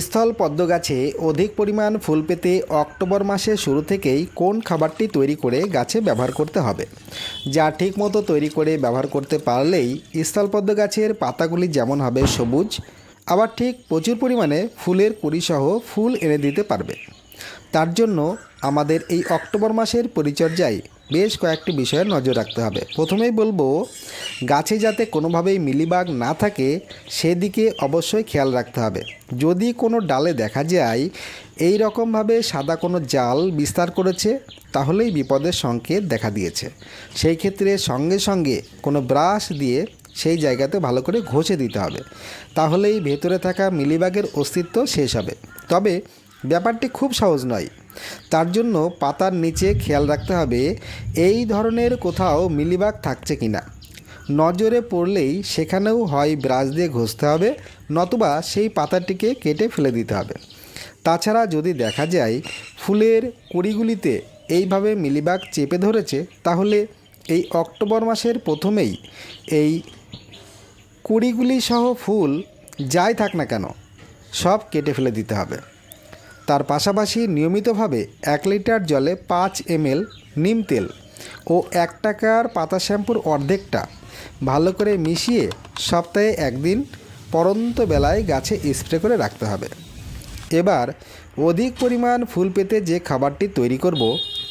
স্থল পদ্ম গাছে অধিক পরিমাণ ফুল পেতে অক্টোবর মাসের শুরু থেকেই কোন খাবারটি তৈরি করে গাছে ব্যবহার করতে হবে? যা ঠিকমতো তৈরি করে ব্যবহার করতে পারলেই স্থলপদ্ম গাছের পাতাগুলি যেমন হবে সবুজ, আবার ঠিক প্রচুর পরিমাণে ফুলের কুড়িসহ ফুল এনে দিতে পারবে। তার জন্য আমাদের এই অক্টোবর মাসের পরিচর্যায় বেশ কয়েকটি বিষয়ে নজর রাখতে হবে। প্রথমেই বলব, গাছে যাতে কোনোভাবেই মিলিবাগ না থাকে, সেদিকে অবশ্যই খেয়াল রাখতে হবে। যদি কোনো ডালে দেখা যায়, এই রকমভাবে সাদা কোনো জাল বিস্তার করেছে, তাহলেই বিপদের সংকেত দেখা দিয়েছে। সেই ক্ষেত্রে সঙ্গে সঙ্গে কোনো ব্রাশ দিয়ে সেই জায়গাতে ভালো করে ঘষে দিতে হবে। তাহলেই ভেতরে থাকা মিলিবাগের অস্তিত্ব শেষ হবে। তবে ব্যাপারটি খুব সহজ নয়। তার জন্য পাতার নিচে খেয়াল রাখতে হবে এই ধরনের কোথাও মিলিবাগ থাকছে কি না নজরে পড়লেই সেখানেও হয় ব্রাশ দিয়ে ঘষতে হবে, নতুবা সেই পাতাটিকে কেটে ফেলে দিতে হবে। তাছাড়া যদি দেখা যায় ফুলের কুড়িগুলিতে এইভাবে মিলিবাগ চেপে ধরেছে, তাহলে এই অক্টোবর মাসের প্রথমেই এই কুড়িগুলি সহ ফুল যাই থাক না কেন, সব কেটে ফেলে দিতে হবে। তার পাশাপাশি নিয়মিতভাবে এক লিটার জলে পাঁচ এমএল নিম তেল ও এক টাকার পাতা শ্যাম্পুর অর্ধেকটা ভালো করে মিশিয়ে সপ্তাহে একদিন পরন্ত বেলায় গাছে স্প্রে করে রাখতে হবে। এবার অধিক পরিমাণ ফুল পেতে যে খাবারটি তৈরি করব,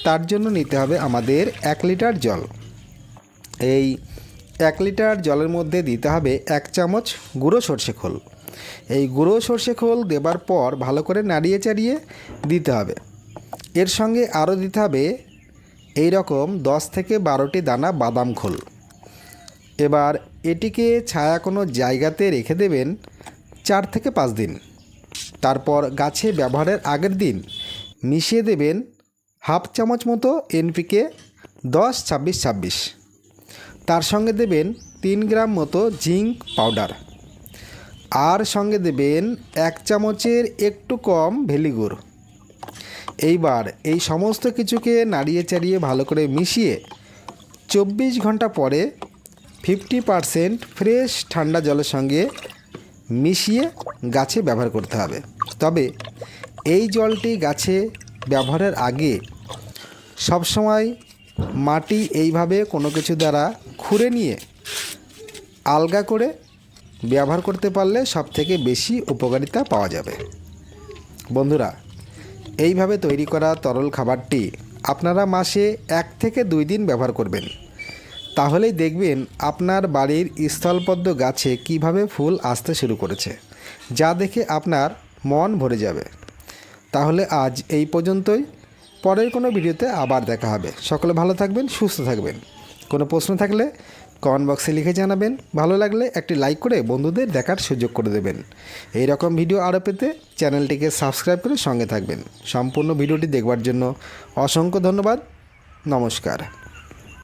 তার জন্য নিতে হবে আমাদের এক লিটার জল। এই এক লিটার জলের মধ্যে দিতে হবে এক চামচ গুঁড়ো সর্ষে খোল। এই গুঁড়ো সর্ষে খোল দেবার পর ভালো করে নাড়িয়ে চাড়িয়ে দিতে হবে। এর সঙ্গে আরও দিতে হবে এই রকম দশ থেকে বারোটি দানা বাদাম খোল। এবার এটিকে ছায়া কোনো জায়গাতে রেখে দেবেন চার থেকে পাঁচ দিন। তারপর গাছে ব্যবহারের আগের দিন মিশিয়ে দেবেন হাফ চামচ মতো এনপিকে দশ, ছাব্বিশ ছাব্বিশ। তার সঙ্গে দেবেন তিন গ্রাম মতো জিঙ্ক পাউডার। আর সঙ্গে দেবেন এক চামচের একটু কম ভেলিগুড়। এইবার এই সমস্ত কিছুকে নাড়িয়ে চাড়িয়ে ভালো করে মিশিয়ে চব্বিশ ঘণ্টা পরে ফিফটি পারসেন্ট ফ্রেশ ঠান্ডা জলের সঙ্গে মিশিয়ে গাছে ব্যবহার করতে হবে। তবে এই জলটি গাছে ব্যবহারের আগে সবসময় মাটি এইভাবে কোনো কিছু দ্বারা খুঁড়ে নিয়ে আলগা করে ব্যবহার করতে পারলে সব থেকে বেশি উপকারিতা পাওয়া যাবে। বন্ধুরা, এইভাবে তৈরি করা তরল খাবারটি আপনারা মাসে এক থেকে দুই দিন ব্যবহার করবেন। তাহলেই দেখবেন আপনার বাড়ির স্থলপদ্ম গাছে কীভাবে ফুল আসতে শুরু করেছে, যা দেখে আপনার মন ভরে যাবে। তাহলে আজ এই পর্যন্তই। পরের কোনো ভিডিওতে আবার দেখা হবে। সকলে ভালো থাকবেন, সুস্থ থাকবেন। কোনো প্রশ্ন থাকলে কমেন্ট বক্সে লিখে জানাবেন। ভালো লাগলে একটি লাইক করে বন্ধুদের দেখার সুযোগ করে দেবেন। এই রকম ভিডিও আরও পেতে চ্যানেলটিকে সাবস্ক্রাইব করে সঙ্গে থাকবেন। সম্পূর্ণ ভিডিওটি দেখবার জন্য অসংখ্য ধন্যবাদ। নমস্কার।